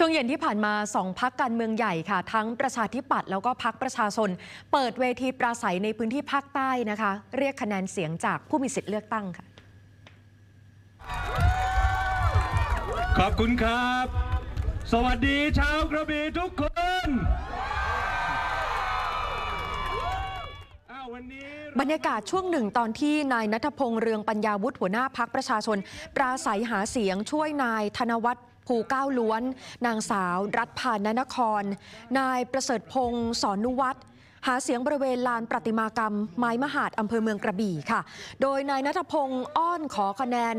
ช่วงเย็นที่ผ่านมาสองพักการเมืองใหญ่ค่ะ ทั้งประชาธิปัตย์แล้วก็พักประชาชน เปิดเวทีปราศัยในพื้นที่ภาคใต้นะคะ เรียกคะแนนเสียงจากผู้มีสิทธิ์เลือกตั้งค่ะ ขอบคุณครับ สวัสดีชาวกระบี่ทุกคนอ้าววันนี้บรรยากาศช่วงหนึ่งตอนที่นายนัทพงษ์เรืองปัญญาวุฒิหัวหน้าพักประชาชน ปราศัยหาเสียงช่วยนายธนวัฒน์ ภูเก้าล้วน นางสาว รัฐพานนคร นายประเสริฐพงศ์สอนนุวัฒน์หาเสียงบริเวณลานประติมากรรม ไม้มหาดอำเภอเมืองกระบี่ค่ะ โดยนายนัทพงศ์อ้อนขอคะแนน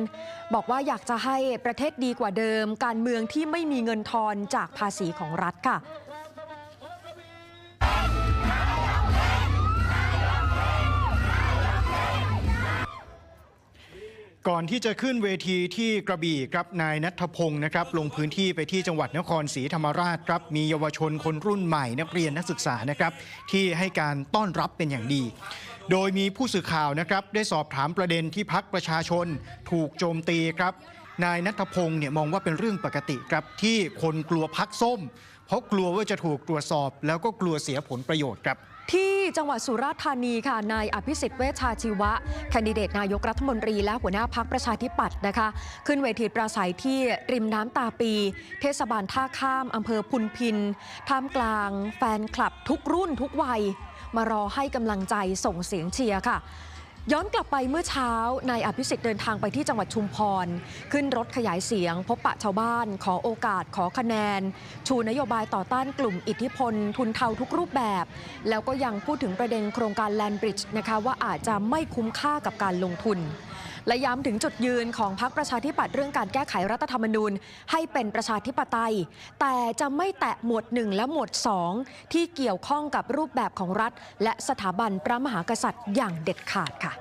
บอกว่าอยากจะให้ประเทศดีกว่าเดิม การเมืองที่ไม่มีเงินทอนจากภาษีของรัฐค่ะ ก่อนที่จะขึ้นเวทีที่กระบี่ครับนายนัทพงศ์นะครับ ลงพื้นที่ไปที่จังหวัดนครศรีธรรมราชครับมีเยาวชนคนรุ่นใหม่นักเรียนนักศึกษานะครับ ที่ให้การต้อนรับเป็นอย่างดี โดยมีผู้สื่อข่าวนะครับ ได้สอบถามประเด็นที่พักประชาชน ถูกโจมตีครับ นายนัทพงศ์เนี่ยมองว่าเป็นเรื่องปกติครับที่คนกลัวพักส้ม เพราะกลัวว่าจะถูกตรวจสอบ แล้วก็กลัวเสียผลประโยชน์ครับที่จังหวัดสุราษฎร์ธานีค่ะ นายอภิสิทธิ์เวชชาชีวะ แคนดิเดตนายกรัฐมนตรีและหัวหน้าพักประชาธิปัตย์นะคะ ขึ้นเวทีปราศัยที่ริมน้ำตาปี เทศบาลท่าข้ามอำเภอพุนพิน ท่ามกลาง แฟนคลับทุกรุ่นทุกวัย มารอให้กำลังใจส่งเสียงเชียร์ค่ะ ย้อนกลับไปเมื่อเช้านายอภิสิทธิ์เดินทางไปที่จังหวัดชุมพร ขึ้นรถขยายเสียง พบปะชาวบ้าน ขอโอกาสขอคะแนน ชูนโยบายต่อต้านกลุ่มอิทธิพล ทุนเทาทุกรูปแบบ แล้วก็ยังพูดถึงประเด็นโครงการแลนบริดจ์นะคะว่าอาจจะไม่คุ้มค่ากับการลงทุน และย้ำถึงจุดยืนของพรรคประชาธิปัตย์เรื่องการแก้ไขรัฐธรรมนูญ ให้เป็นประชาธิปไตย แต่จะไม่แตะหมวด 1 และหมวด 2 ที่เกี่ยวข้องกับรูปแบบของรัฐ และสถาบันพระมหากษัตริย์อย่างเด็ดขาดค่ะ